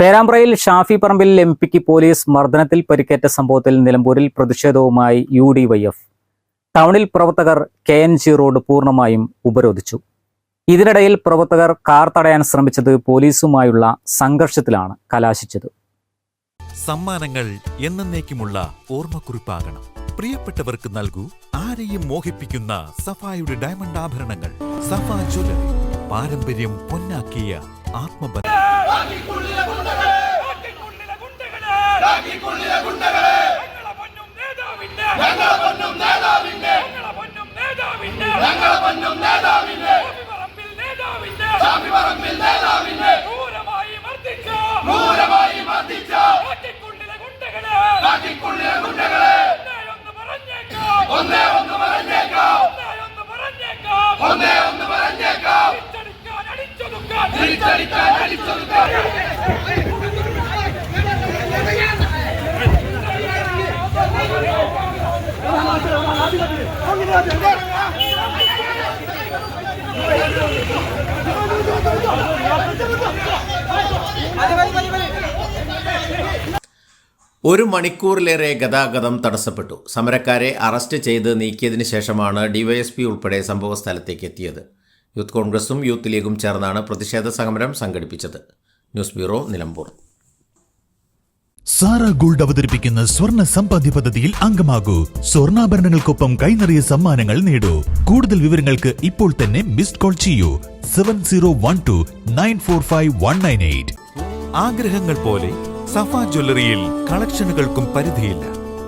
പേരാമ്പ്രയിൽ Shafi Parambil M പിക്ക് police മർദ്ദനത്തിൽ പരിക്കേറ്റ സംഭവത്തിൽ നിലമ്പൂരിൽ പ്രതിഷേധവുമായി യു ഡി വൈ എഫ്. ടൗണിൽ പ്രവർത്തകർ കെ എൻ ജി റോഡ് പൂർണമായും ഉപരോധിച്ചു. ഇതിനിടയിൽ പ്രവർത്തകർ കാർ തടയാൻ ശ്രമിച്ചത് പോലീസുമായുള്ള സംഘർഷത്തിലാണ് കലാശിച്ചത്. സമ്മാനങ്ങൾ എന്നേക്കുമുള്ള ഓർമ്മക്കുറിപ്പാകണം. പ്രിയപ്പെട്ടവർക്ക് നൽകൂ ആരെയും മോഹിപ്പിക്കുന്ന സഫായുടെ ഡയമണ്ട് ആഭരണങ്ങൾ. സഫാ ജ്വല്ലറി. പാരമ്പര്യം പൊന്നാക്കിയ ആത്മബന്ധം. ഒന്നേ ഒന്ന് പറഞ്ഞേക്കാം. ഒന്നേ ഒന്ന് പറഞ്ഞേക്കാം അടിച്ചൊതുക്കാൻ ഒരു മണിക്കൂറിലേറെ ഗതാഗതം തടസ്സപ്പെട്ടു. സമരക്കാരെ അറസ്റ്റ് ചെയ്ത് നീക്കിയതിനു ശേഷമാണ് ഡിവൈഎസ്പി ഉൾപ്പെടെ സംഭവസ്ഥലത്തേക്ക് എത്തിയത്. യൂത്ത് കോൺഗ്രസും യൂത്ത് ലീഗും ചേർന്നാണ് പ്രതിഷേധ സമരം സംഘടിപ്പിച്ചത്. News bureau Nilambur. Sara gold അവതരിപ്പിക്കുന്ന സ്വർണ സമ്പാദ്യ പദ്ധതിയിൽ അംഗമാകൂ. സ്വർണാഭരണങ്ങൾക്കൊപ്പം കൈനിറിയ സമ്മാനങ്ങൾ നേടൂ. കൂടുതൽ വിവരങ്ങൾക്ക് ഇപ്പോൾ തന്നെ മിസ്ഡ് കോൾ ചെയ്യൂ. Seven zero one two nine four five one nine eight. ആഗ്രഹങ്ങൾ പോലെ സഫ ജ്വല്ലറിയിൽ കളക്ഷനുകൾക്കും പരിധിയില്ല.